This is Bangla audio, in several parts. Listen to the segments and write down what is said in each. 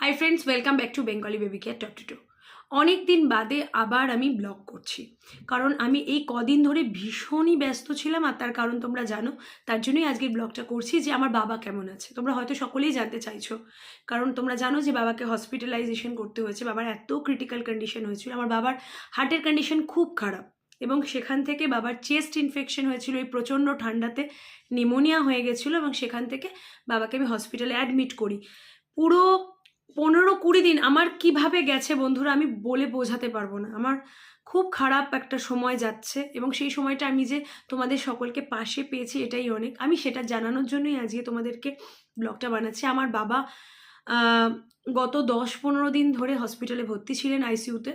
Hi friends welcome back to Bengali baby care top two অনেক দিন বাদে আবার আমি ব্লগ করছি। কারণ আমি এই কদিন ধরে ভীষণই ব্যস্ত ছিলাম আর তার কারণ তোমরা জানো, তার জন্যই আজকের ব্লগটা করছি যে আমার বাবা কেমন আছে। তোমরা হয়তো সকলেই জানতে চাইছো। কারণ তোমরা জানো যে বাবাকে হসপিটালাইজেশন করতে হয়েছে, বাবার এত ক্রিটিক্যাল কন্ডিশন হয়েছিল, আমার বাবার হার্টের কন্ডিশন খুব খারাপ এবং সেখান থেকে বাবার চেস্ট ইনফেকশন হয়েছিল, এই প্রচণ্ড ঠান্ডাতে নিমোনিয়া হয়ে গেছিল এবং সেখান থেকে বাবাকে আমি হসপিটালে অ্যাডমিট করি। পুরো পনেরো কুড়ি দিন আমার কীভাবে গেছে বন্ধুরা আমি বলে বোঝাতে পারব না। আমার খুব খারাপ একটা সময় যাচ্ছে এবং সেই সময়টা আমি যে তোমাদের সকলকে পাশে পেয়েছি এটাই অনেক। আমি সেটা জানানোর জন্যই আজকে তোমাদেরকে ব্লগটা বানাচ্ছি। আমার বাবা গত দশ পনেরো দিন ধরে হসপিটালে ভর্তি ছিলেন আইসিইউতে।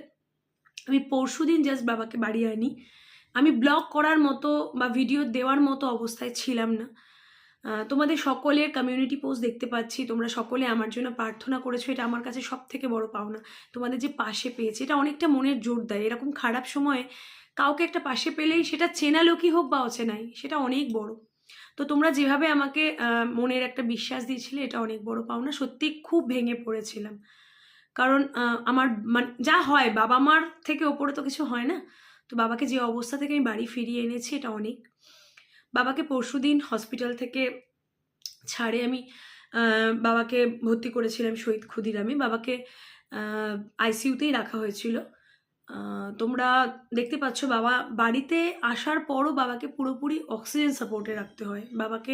আমি পরশু দিন জাস্ট বাবাকে বাড়ি আনি আমি ব্লগ করার মতো বা ভিডিও দেওয়ার মতো অবস্থায় ছিলাম না। তোমাদের সকলের কমিউনিটি পোস্ট দেখতে পাচ্ছি। তোমরা সকলে আমার জন্য প্রার্থনা করেছ। এটা আমার কাছে সব থেকে বড় পাওনা। তোমাদের যে পাশে পেয়েছে, এটা অনেকটা মনের জোর দেয়। এরকম খারাপ সময়ে কাউকে একটা পাশে পেলেই সেটা চেনা লোকই হোক বা অচেনাই, সেটা অনেক বড়। তো তোমরা যেভাবে আমাকে মনের একটা বিশ্বাস দিয়েছিলে, এটা অনেক বড় পাওনা। সত্যি খুব ভেঙে পড়েছিলাম। কারণ আমার মানে যা হয় বাবা মার থেকে ওপরে তো কিছু হয় না। তো বাবাকে যে অবস্থা থেকে আমি বাড়ি ফিরিয়ে এনেছি, এটা অনেক। বাবাকে পরশুদিন হসপিটাল থেকে ছাড়ে আমি বাবাকে ভর্তি করেছিলাম শহীদ ক্ষুদিরামে বাবাকে আইসিইউতেই রাখা হয়েছিল। তোমরা দেখতে পাচ্ছ বাবা বাড়িতে আসার পরও বাবাকে পুরোপুরি অক্সিজেন সাপোর্টে রাখতে হয়। বাবাকে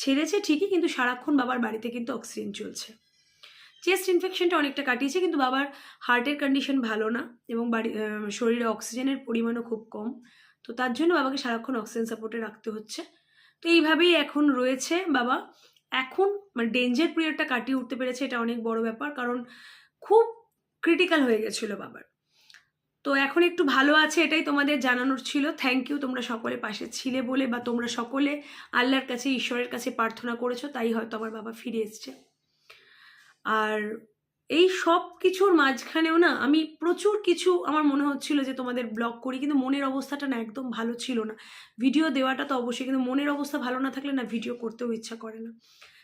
ছেড়েছে ঠিকই, কিন্তু সারাক্ষণ বাবার বাড়িতে কিন্তু অক্সিজেন চলছে। চেস্ট ইনফেকশনটা অনেকটা কাটিয়েছে, কিন্তু বাবার হার্টের কন্ডিশন ভালো না এবং বাড়ি শরীরে অক্সিজেনের পরিমাণও খুব কম। তো তার জন্য বাবাকে সারাক্ষণ অক্সিজেন সাপোর্টে রাখতে হচ্ছে। তো এইভাবেই এখন রয়েছে বাবা। এখন মানে ডেঞ্জার পিরিয়ডটা কাটিয়ে উঠতে পেরেছে এটা অনেক বড় ব্যাপার, কারণ খুব ক্রিটিক্যাল হয়ে গেছিল বাবার। তো এখন একটু ভালো আছে এটাই তোমাদের জানানোর ছিল। থ্যাংক ইউ তোমরা সকলে পাশে ছিলে বলে বা তোমরা সকলে আল্লাহর কাছে, ঈশ্বরের কাছে প্রার্থনা করেছ, তাই হয়তো আমার বাবা ফিরে এসছে। আর এই সব কিছুর মাঝখানেও না আমি প্রচুর কিছু আমার মনে হচ্ছিল যে তোমাদের ব্লগ করি, কিন্তু মনের অবস্থাটা না একদম ভালো ছিল না। ভিডিও দেওয়াটা তো অবশ্যই, কিন্তু মনের অবস্থা ভালো না থাকলে না ভিডিও করতেও ইচ্ছা করে না।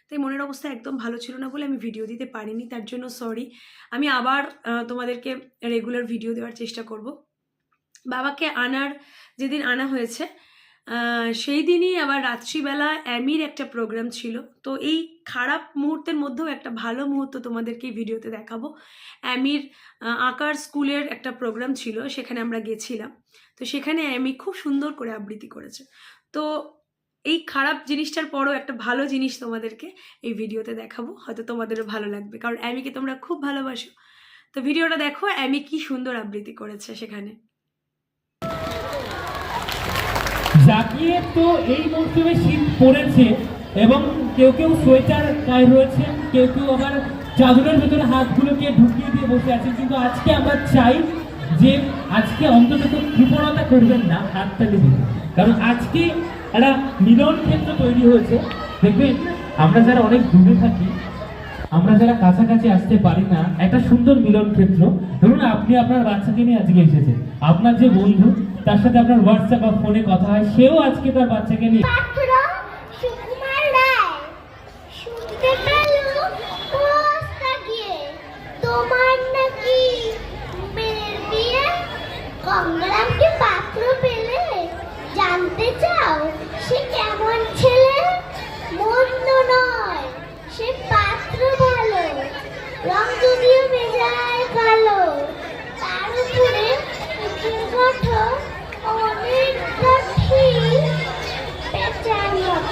তাই মনের অবস্থা একদম ভালো ছিল না বলে আমি ভিডিও দিতে পারিনি, তার জন্য সরি আমি আবার তোমাদেরকে রেগুলার ভিডিও দেওয়ার চেষ্টা করব। বাবাকে আনার, যেদিন আনা হয়েছে সেই দিনই আবার রাত্রিবেলা অ্যামির একটা প্রোগ্রাম ছিল। তো এই খারাপ মুহূর্তের মধ্যেও একটা ভালো মুহূর্ত তোমাদেরকে ভিডিওতে দেখাবো। অ্যামির আঁকার স্কুলের একটা প্রোগ্রাম ছিল, সেখানে আমরা গেছিলাম। তো সেখানে অ্যামি খুব সুন্দর করে আবৃত্তি করেছে। তো এই খারাপ জিনিসটার পরও একটা ভালো জিনিস তোমাদেরকে এই ভিডিওতে দেখাবো। হয়তো তোমাদেরও ভালো লাগবে, কারণ অ্যামিকে তোমরা খুব ভালোবাসো। তো ভিডিওটা দেখো, অ্যামি কি সুন্দর আবৃত্তি করেছে সেখানে। জাকিয়ে তো এই মৌসুমে শীত পড়েছে এবং কেউ কেউ সোয়েটার গায়ে রয়েছে, কেউ কেউ আবার চাদরের ভেতরে হাতগুলোকে ঢুকিয়ে দিয়ে বসে আছে। কিন্তু আজকে আমরা চাই যে আজকে অন্তত কেউ কৃপণতা করবেন না হাততালি দিন কারণ আজকে একটা মিলন ক্ষেত্র তৈরি হয়েছে। দেখবেন, আমরা যারা অনেক দূরে থাকি, আমরা যারা কাছাকাছি আসতে পারি না, একটা সুন্দর মিলন ক্ষেত্র। ধরুন, আপনি আপনার বাচ্চাকে নিয়ে আজকে এসেছেন। আপনার যে বন্ধু তার সাথে আপনার হোয়াটসঅ্যাপ বা ফোনে কথা হয়, সেও আজকে তার বাচ্চাকে নিয়ে তোমার নাকি মেয়ের বিয়ে? গঙ্গারামকে পাত্র পেলে জানতে চাও, সে কেমন ছেলে মন্দ নয় সে পাত্র ভালো রং যদিও মেজায় কালো তার উপরে মুখের গঠন অনেকটা ঠিক পেঁচার মতো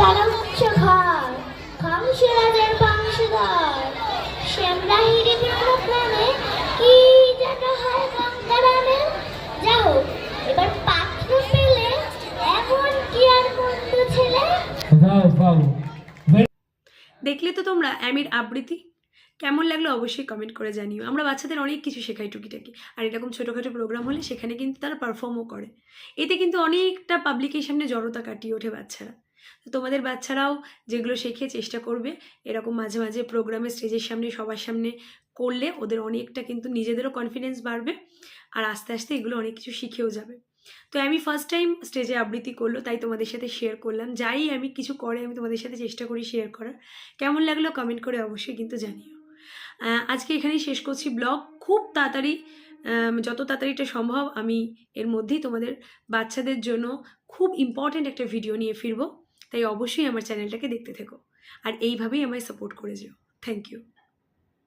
তারা উচ্চ ঘর বংশধর। প্রাণ প্রাণে কি যেন হয় গঙ্গারামে? যা হোক এবার পাত্র পেলে এমন কি আর মন্দ ছেলে? দেখলে তো তোমরা অ্যামির আবৃত্তি। কেমন লাগল অবশ্যই কমেন্ট করে জানিও। আমরা বাচ্চাদের অনেক কিছু শেখাই টুকিটাকি। আর এরকম ছোটোখাটো প্রোগ্রাম হলে সেখানে কিন্তু তারা পারফর্মও করে। এতে কিন্তু অনেকটা পাবলিকের সামনে জড়তা কাটিয়ে ওঠে বাচ্চারা। তোমাদের বাচ্চারাও যেগুলো শেখে চেষ্টা করবে। এরকম মাঝে মাঝে প্রোগ্রামে স্টেজের সামনে, সবার সামনে করলে ওদের অনেকটা কিন্তু নিজেদেরও কনফিডেন্স বাড়বে আর আস্তে আস্তে এগুলো অনেক কিছু শিখেও যাবে। তো আমি ফার্স্ট টাইম স্টেজে আবৃত্তি করল, তাই তোমাদের সাথে শেয়ার করলাম। যাই আমি কিছু করে আমি তোমাদের সাথে চেষ্টা করি শেয়ার করার। কেমন লাগল কমেন্ট করে অবশ্যই কিন্তু জানিও। আজকে এখানেই শেষ করছি ব্লগ খুব তাড়াতাড়ি যত তাড়াতাড়ি এটা সম্ভব আমি এর মধ্যেই তোমাদের বাচ্চাদের জন্য খুব ইম্পর্ট্যান্ট একটা ভিডিও নিয়ে ফিরবো। তাই অবশ্যই আমার চ্যানেলটাকে দেখতে থেকো। আর এইভাবেই আমায় সাপোর্ট করে যেও। Thank you